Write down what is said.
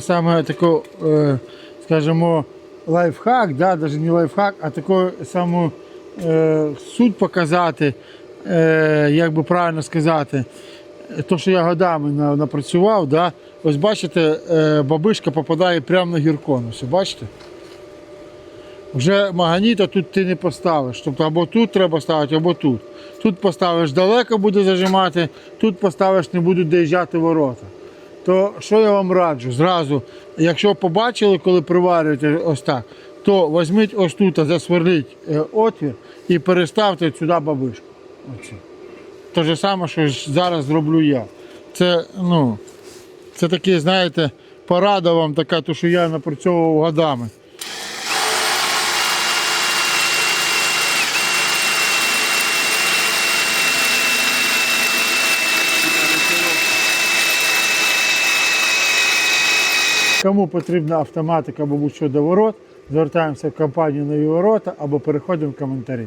Саме таку, е, скажімо, лайфхак, да, навіть не лайфхак, а таку саму е, суть показати, е, як би правильно сказати, то, що я годами напрацював, да, ось бачите, бабишка попадає прямо на гіркон. Ось, бачите? Вже маганіта тут ти не поставиш. Тобто або тут треба ставити, або тут. Тут поставиш далеко буде зажимати, тут поставиш не будуть доїжджати ворота. То що я вам раджу? Зразу, якщо побачили, коли приварюєте ось так, то візьміть ось тут, засверліть е, отвір і переставте сюди бабишку. Оце. Те ж саме, що зараз зроблю я. Це, ну, це таке, знаєте, порада вам така, то що я напрацьовував годами. Кому потрібна автоматика або будь-що до ворот, звертаємося в компанію нові ворота або переходимо в коментарі.